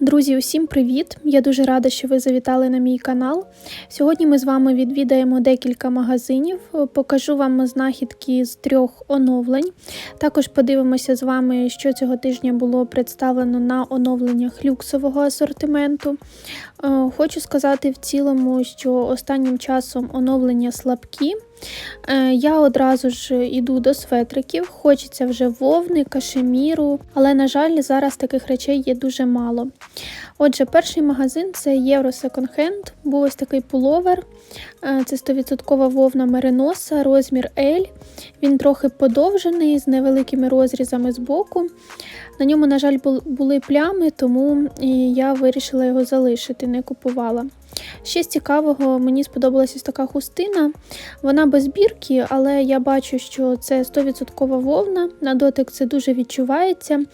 Друзі, усім привіт! Я дуже рада, що ви завітали на мій канал. Сьогодні ми з вами відвідаємо декілька магазинів, покажу вам знахідки з трьох оновлень. Також подивимося з вами, що цього тижня було представлено на оновленнях люксового асортименту. Е, Хочу сказати в цілому, що останнім часом оновлення слабкі. Е, Я одразу ж іду до светриків, хочеться вже вовни, кашеміру, але, на жаль, зараз таких речей є дуже мало. Отже, перший магазин це Євро Second Hand. Був ось такий пуловер. Е, Це 100% вовна мериноса, розмір L. Він трохи подовжений з невеликими розрізами з боку. На ньому, на жаль, були плями, тому я вирішила його залишити, не купувала. Ще з цікавого, мені сподобалася така хустина. Вона без бірки, але я бачу, що це 100% вовна. На дотик це дуже відчувається.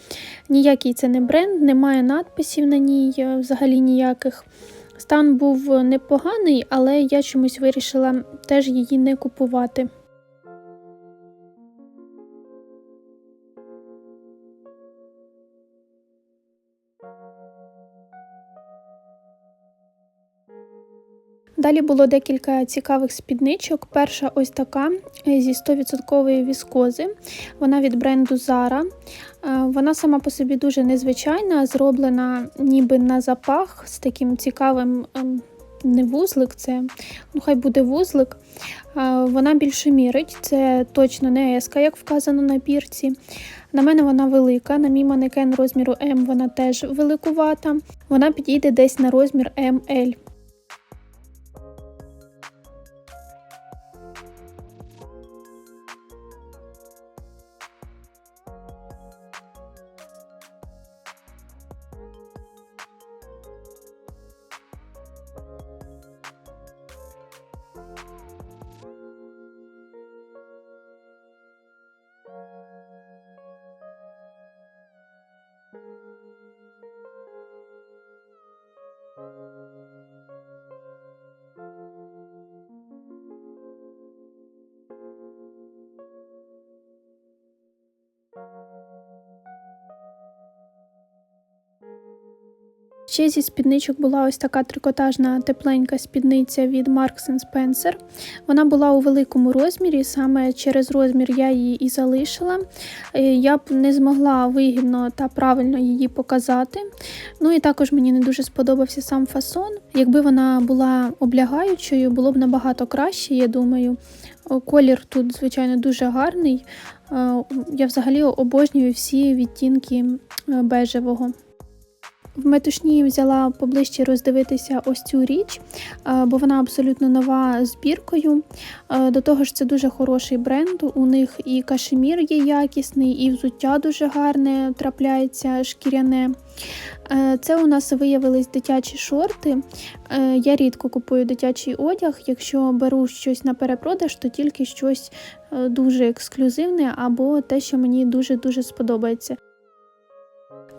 Ніякий це не бренд, немає надписів на ній, е, взагалі ніяких. Стан був непоганий, але я чомусь вирішила теж її не купувати. Далі було декілька цікавих спідничок. Перша ось така е, зі 100% віскози. Вона від бренду Zara. Е, Вона сама по собі дуже незвичайна, зроблена ніби на запах з таким цікавим. ем, Не вузлик, це ну хай буде вузлик. Е, Вона більше мірить, це точно не еска, як вказано на бірці. На мене вона велика, на мій манекен розміру М вона теж великувата. Вона підійде десь на розмір МЛ. Ще зі спідничок була ось така трикотажна тепленька спідниця від Marks Spencer. Вона була у великому розмірі, саме через розмір я її і залишила. Е, Я б не змогла вигідно та правильно її показати. Ну і також мені не дуже сподобався сам фасон. Якби вона була облягаючою, було б набагато краще, я думаю. Колір тут, звичайно, дуже гарний. Е, Я взагалі обожнюю всі відтінки е, бежевого. В метушні взяла поближче роздивитися ось цю річ, е, бо вона абсолютно нова збіркою. Е, До того ж, це дуже хороший бренд. У них і кашемір є якісний, і взуття дуже гарне трапляється шкіряне. Е, Це у нас виявились дитячі шорти. Я рідко купую дитячий одяг. Якщо беру щось на перепродаж, то тільки щось дуже ексклюзивне або те, що мені дуже-дуже сподобається.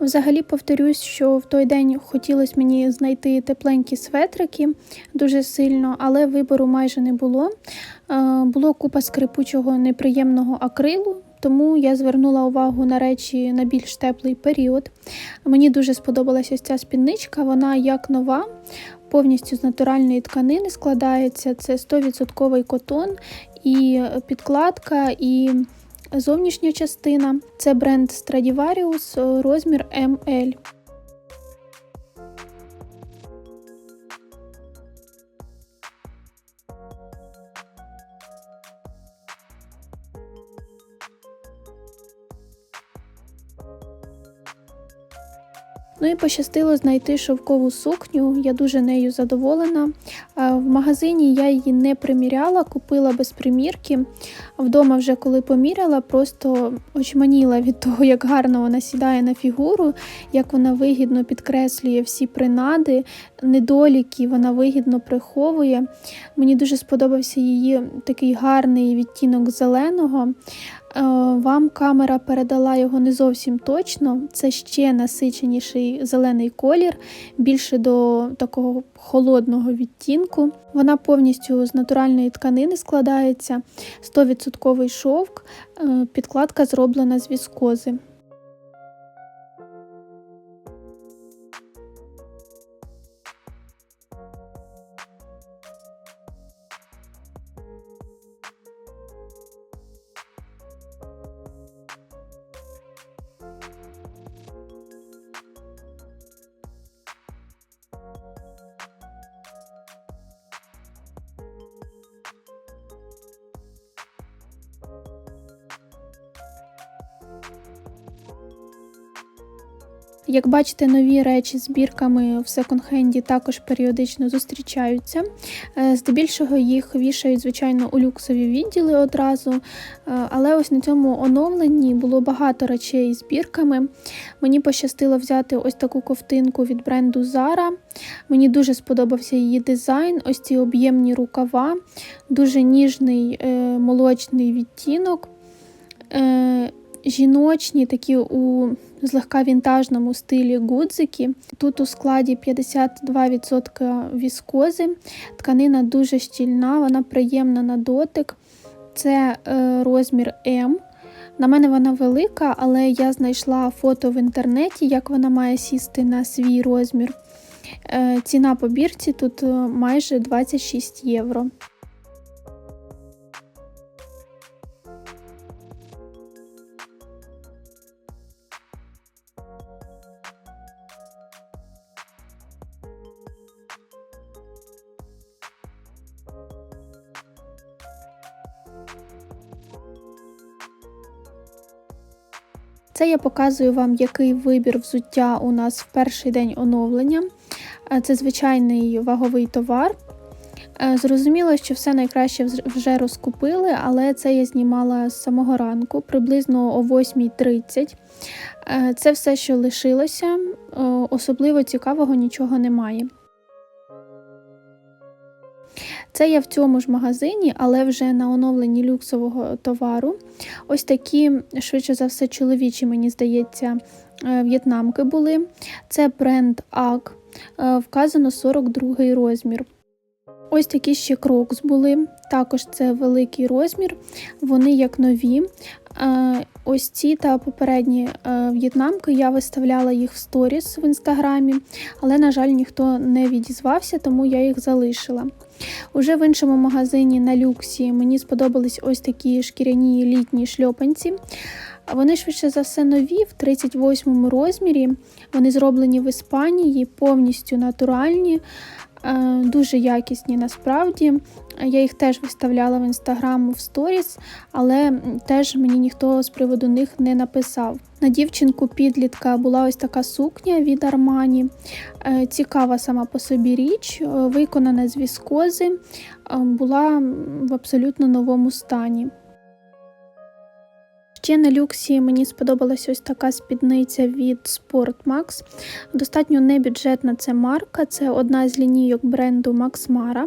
Взагалі повторюсь, що в той день хотілося мені знайти тепленькі светрики дуже сильно, але вибору майже не було. Е, Було купа скрипучого неприємного акрилу, тому я звернула увагу на речі на більш теплий період. Мені дуже сподобалася ця спідничка, вона як нова, повністю з натуральної тканини складається. Це 100% котон і підкладка, і Зовнішня частина це бренд Stradivarius, розмір ML. Ну і пощастило знайти шовкову сукню. Я дуже нею задоволена. В магазині я її не приміряла, купила без примірки. Вдома, вже коли поміряла, просто очманіла від того, як гарно вона сідає на фігуру, як вона вигідно підкреслює всі принади, недоліки вона вигідно приховує. Мені дуже сподобався її такий гарний відтінок зеленого. Е, Вам камера передала його не зовсім точно. Це ще насиченіший зелений колір, більше до такого холодного відтінку. Вона повністю з натуральної тканини складається, 100% шовк, е, підкладка зроблена з віскози. Як бачите, нові речі з бірками в секонд-хенді також періодично зустрічаються. Е, Здебільшого їх вішають, звичайно, у люксові відділи одразу. Е, Але ось на цьому оновленні було багато речей з бірками. Мені пощастило взяти ось таку ковтинку від бренду Zara. Мені дуже сподобався її дизайн, ось ці об'ємні рукава, дуже ніжний е, молочний відтінок. Жіночні, такі у злегка вінтажному стилі гудзики. Тут у складі 52% віскози. Тканина дуже щільна, вона приємна на дотик. Це е, розмір М. На мене вона велика, але я знайшла фото в інтернеті, як вона має сісти на свій розмір. Е, ціна по бірці тут е, майже 26 євро. Це я показую вам, який вибір взуття у нас в перший день оновлення. Е, Це звичайний ваговий товар. Е, Зрозуміло, що все найкраще вже розкупили, але це я знімала з самого ранку, приблизно о 8.30. Е, Це все, що лишилося, особливо цікавого нічого немає. Це я в цьому ж магазині, але вже на оновленні люксового товару. Ось такі, швидше за все, чоловічі, мені здається, е, в'єтнамки були. Це бренд AG, е, вказано 42 розмір. Ось такі ще крокс були. Також це великий розмір, вони як нові. Е, Ось ці та попередні е, в'єтнамки я виставляла їх в сторіс в інстаграмі, але, на жаль, ніхто не відізвався, тому я їх залишила. Уже в іншому магазині на люксі мені сподобались ось такі шкіряні літні шльопанці. Вони швидше за все нові в 38 розмірі. Вони зроблені в Іспанії, повністю натуральні, дуже якісні насправді. Я їх теж виставляла в інстаграм в сторіс, але теж мені ніхто з приводу них не написав. На дівчинку підлітка була ось така сукня від Армані. Е, Цікава сама по собі річ, е, виконана з віскози, е, була в абсолютно новому стані. Ще на люксі мені сподобалась ось така спідниця від Sportmax. Достатньо небюджетна це марка, це одна з лінійок бренду Max Mara.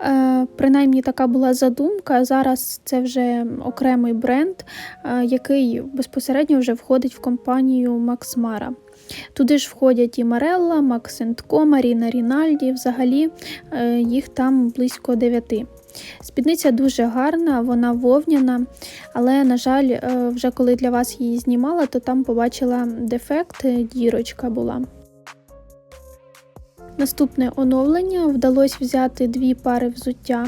Е, принаймні така була задумка. Зараз це вже окремий бренд, е, який безпосередньо вже входить в компанію Max Mara. Туди ж входять і Марелла, Co, Маріна Рінальді, взагалі е, їх там близько дев'яти. Спідниця дуже гарна, вона вовняна, але, на жаль, е, вже коли для вас її знімала, то там побачила дефект, е, дірочка була. Наступне оновлення вдалося взяти дві пари взуття.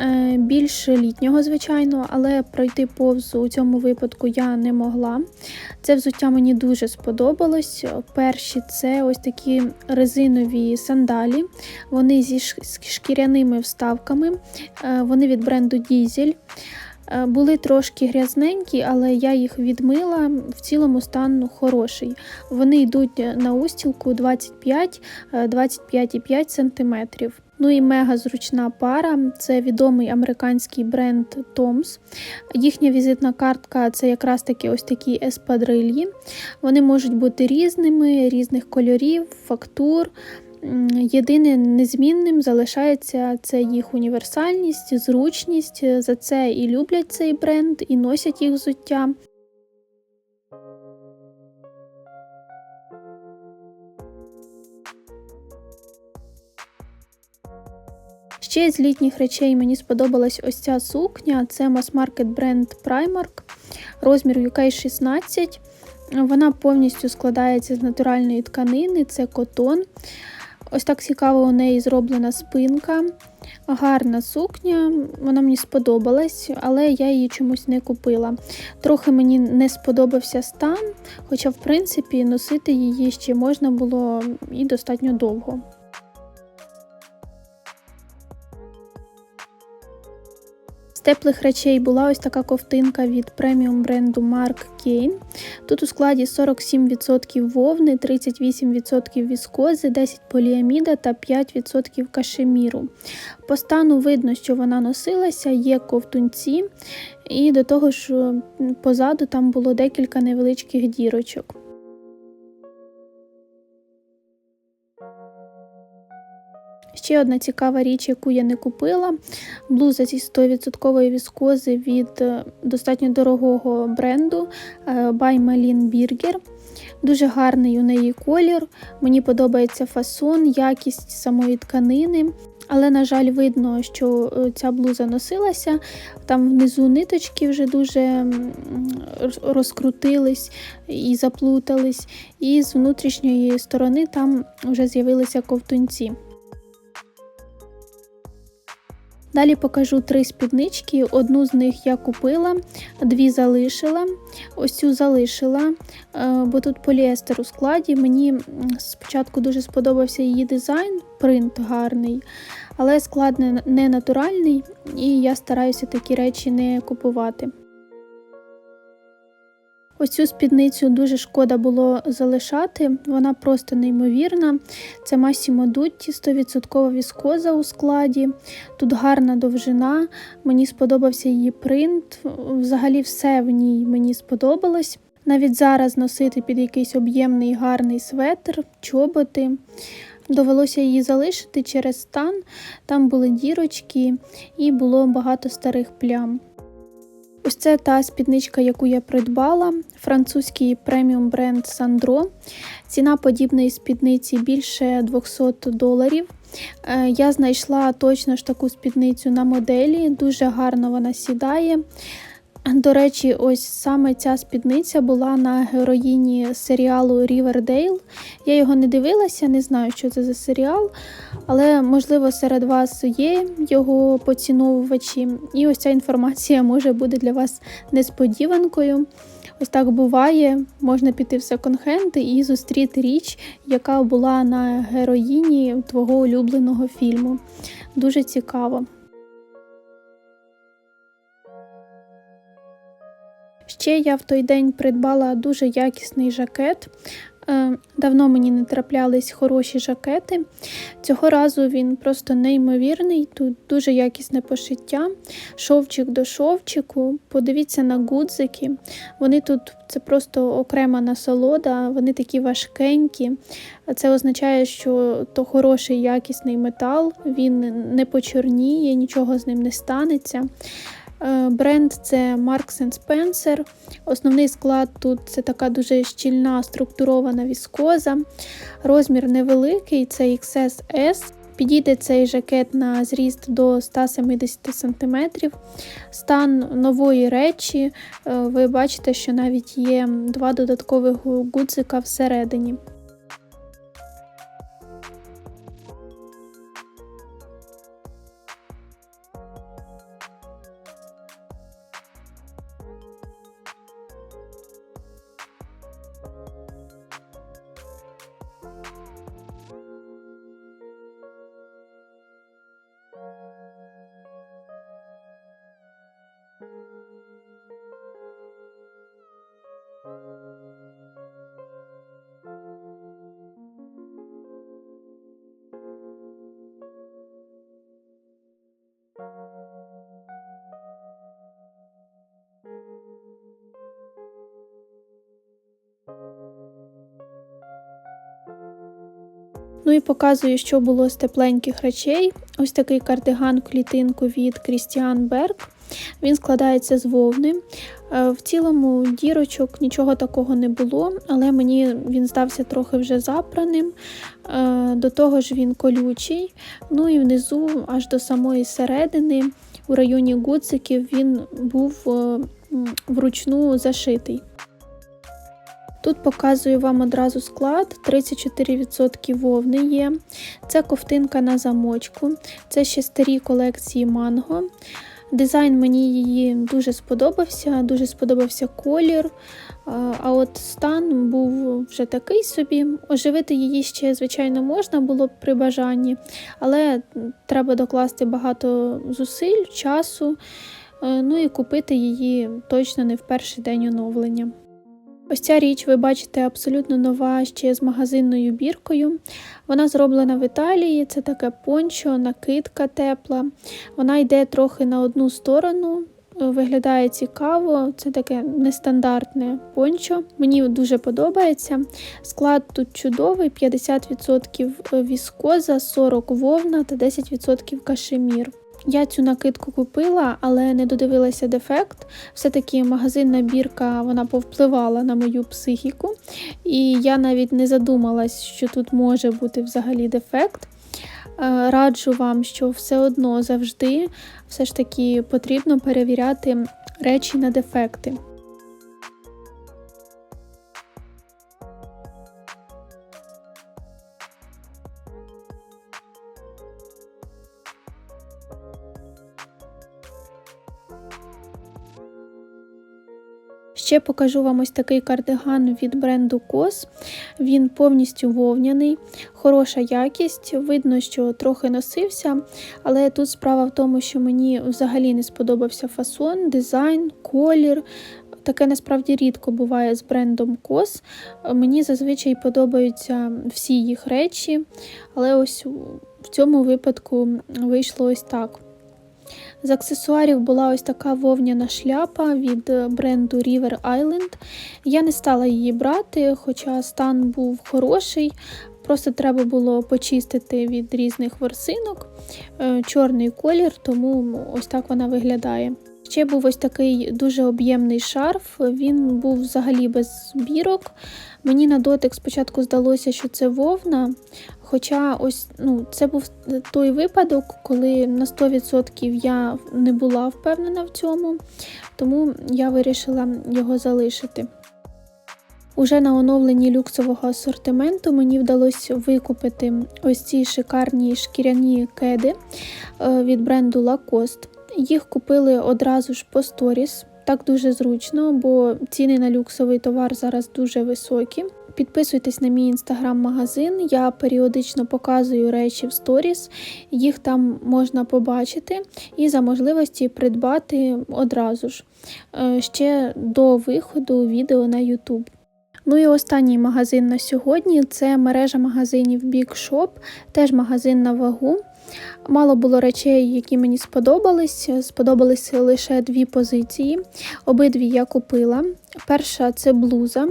Е, Більш літнього, звичайно, але пройти повз у цьому випадку я не могла. Це взуття мені дуже сподобалось. Перші це ось такі резинові сандалі. Вони зі шкіряними вставками. Е, Вони від бренду Дізель. Були трошки грязненькі, але я їх відмила. В цілому стан хороший. Вони йдуть на устілку 25 е, 25,5 см. Ну і мега зручна пара це відомий американський бренд Toms. Їхня візитна картка це якраз таки ось такі еспадрильї. Вони можуть бути різними, різних кольорів, фактур. Єдине незмінним залишається це їх універсальність, зручність. За це і люблять цей бренд, і носять їх взуття. Ще з літніх речей мені сподобалась ось ця сукня. Це мас-маркет бренд Primark, розмір UK 16. Вона повністю складається з натуральної тканини, це котон. Ось так цікаво у неї зроблена спинка. Гарна сукня, вона мені сподобалась, але я її чомусь не купила. Трохи мені не сподобався стан, хоча, в принципі, носити її ще можна було і достатньо довго. Теплих речей була ось така ковтинка від преміум бренду Mark Kane. Тут у складі 47% вовни, 38% віскози, 10% поліаміда та 5% кашеміру. По стану видно, що вона носилася, є ковтунці, і до того ж позаду там було декілька невеличких дірочок. Ще одна цікава річ, яку я не купила, блуза зі 100% віскози від е, достатньо дорогого бренду е, By Malin Birger. Дуже гарний у неї колір. Мені подобається фасон, якість самої тканини. Але, на жаль, видно, що е, ця блуза носилася, там внизу ниточки вже дуже розкрутились і заплутались, і з внутрішньої сторони там вже з'явилися ковтунці. Далі покажу три спіднички. Одну з них я купила, дві залишила. Ось цю залишила, е, бо тут поліестер у складі. Мені спочатку дуже сподобався її дизайн, принт гарний, але склад не натуральний, і я стараюся такі речі не купувати. Ось цю спідницю дуже шкода було залишати, вона просто неймовірна. Це Massimo Dutti, 100% віскоза у складі. Тут гарна довжина, мені сподобався її принт. Взагалі все в ній мені сподобалось. Навіть зараз носити під якийсь об'ємний гарний светр, чоботи. Довелося її залишити через стан, там були дірочки і було багато старих плям. Ось це та спідничка, яку я придбала, французький преміум бренд Sandro. Ціна подібної спідниці більше 200 доларів. Е, я знайшла точно ж таку спідницю на моделі, дуже гарно вона сідає. До речі, ось саме ця спідниця була на героїні серіалу Рівердейл. Я його не дивилася, не знаю, що це за серіал, але, можливо, серед вас є його поціновувачі, і ось ця інформація може бути для вас несподіванкою. Ось так буває, можна піти в секонд-хенд і зустріти річ, яка була на героїні твого улюбленого фільму. Дуже цікаво. Ще я в той день придбала дуже якісний жакет. Е, давно мені не траплялись хороші жакети. Цього разу він просто неймовірний, тут дуже якісне пошиття, шовчик до шовчику. Подивіться на гудзики. Вони тут це просто окрема насолода, вони такі важкенькі. Це означає, що то хороший якісний метал, він не почорніє, нічого з ним не станеться. Е, бренд це Marks Spencer. Основний склад тут це така дуже щільна структурована віскоза. Розмір невеликий, це XS. Підійде цей жакет на зріст до 170 см. Стан нової речі. Е, ви бачите, що навіть є два додаткових гудзика всередині. you Ну і показую, що було з тепленьких речей. Ось такий кардиган клітинку від Christian Berg. Він складається з вовни. Е, в цілому дірочок нічого такого не було, але мені він здався трохи вже запраним. Е, до того ж він колючий. Ну і внизу, аж до самої середини, у районі гудзиків, він був е, вручну зашитий. Тут показую вам одразу склад: 34% вовни є. Це ковтинка на замочку, це ще старі колекції манго. Дизайн мені її дуже сподобався, дуже сподобався колір. А от стан був вже такий собі. Оживити її ще, звичайно, можна було б при бажанні, але треба докласти багато зусиль, часу. е, ну і купити її точно не в перший день оновлення. Ось ця річ, ви бачите, абсолютно нова ще з магазинною біркою. Вона зроблена в Італії, це таке пончо, накидка тепла. Вона йде трохи на одну сторону, е, виглядає цікаво, це таке нестандартне пончо. Мені дуже подобається. Склад тут чудовий: 50% віскоза, 40 вовна та 10% кашемір. Я цю накидку купила, але не додивилася дефект. Все-таки магазинна бірка вона повпливала на мою психіку, і я навіть не задумалась, що тут може бути взагалі дефект. Е, Раджу вам, що все одно завжди все ж таки потрібно перевіряти речі на дефекти. Ще покажу вам ось такий кардиган від бренду COS. Він повністю вовняний, хороша якість. Видно, що трохи носився, але тут справа в тому, що мені взагалі не сподобався фасон, дизайн, колір. Таке насправді рідко буває з брендом COS. Мені зазвичай подобаються всі їх речі, але ось в цьому випадку вийшло ось так. З аксесуарів була ось така вовняна шляпа від бренду River Island. Я не стала її брати, хоча стан був хороший. Просто треба було почистити від різних ворсинок. Е, Чорний колір, тому ось так вона виглядає. Ще був ось такий дуже об'ємний шарф, він був взагалі без бірок. Мені на дотик спочатку здалося, що це вовна. Хоча ось ну, це був той випадок, коли на 100% я не була впевнена в цьому, тому я вирішила його залишити. Уже на оновленні люксового асортименту мені вдалося викупити ось ці шикарні шкіряні кеди е, від бренду Lacoste. Їх купили одразу ж по сторіс. Так дуже зручно, бо ціни на люксовий товар зараз дуже високі. Підписуйтесь на мій інстаграм-магазин, я періодично показую речі в сторіс, їх там можна побачити і за можливості придбати одразу ж е, ще до виходу відео на YouTube. Ну і останній магазин на сьогодні це мережа магазинів Big Shop, теж магазин на вагу. Мало було речей, які мені сподобались. Сподобалися лише дві позиції. Обидві я купила. Перша це блуза.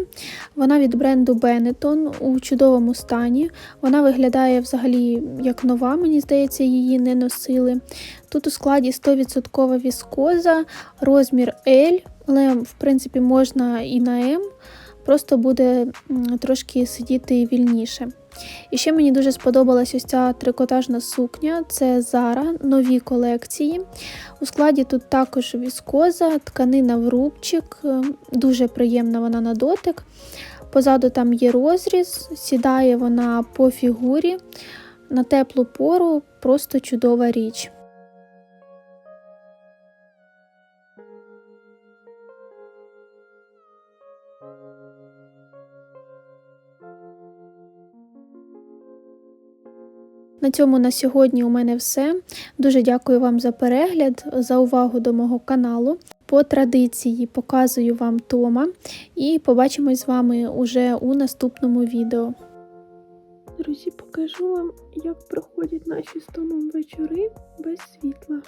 Вона від бренду Benetton у чудовому стані. Вона виглядає взагалі як нова, мені здається, її не носили. Тут у складі 100% віскоза, розмір L, але в принципі можна і на М. Просто буде трошки сидіти вільніше. І ще мені дуже сподобалась ось ця трикотажна сукня, це Zara, нові колекції. У складі тут також віскоза, тканина в рубчик, дуже приємна вона на дотик. Позаду там є розріз, сідає вона по фігурі. На теплу пору просто чудова річ. На цьому на сьогодні у мене все. Дуже дякую вам за перегляд, за увагу до мого каналу. По традиції показую вам Тома і побачимось з вами уже у наступному відео. Друзі, покажу вам, як проходять наші з Томом вечори без світла.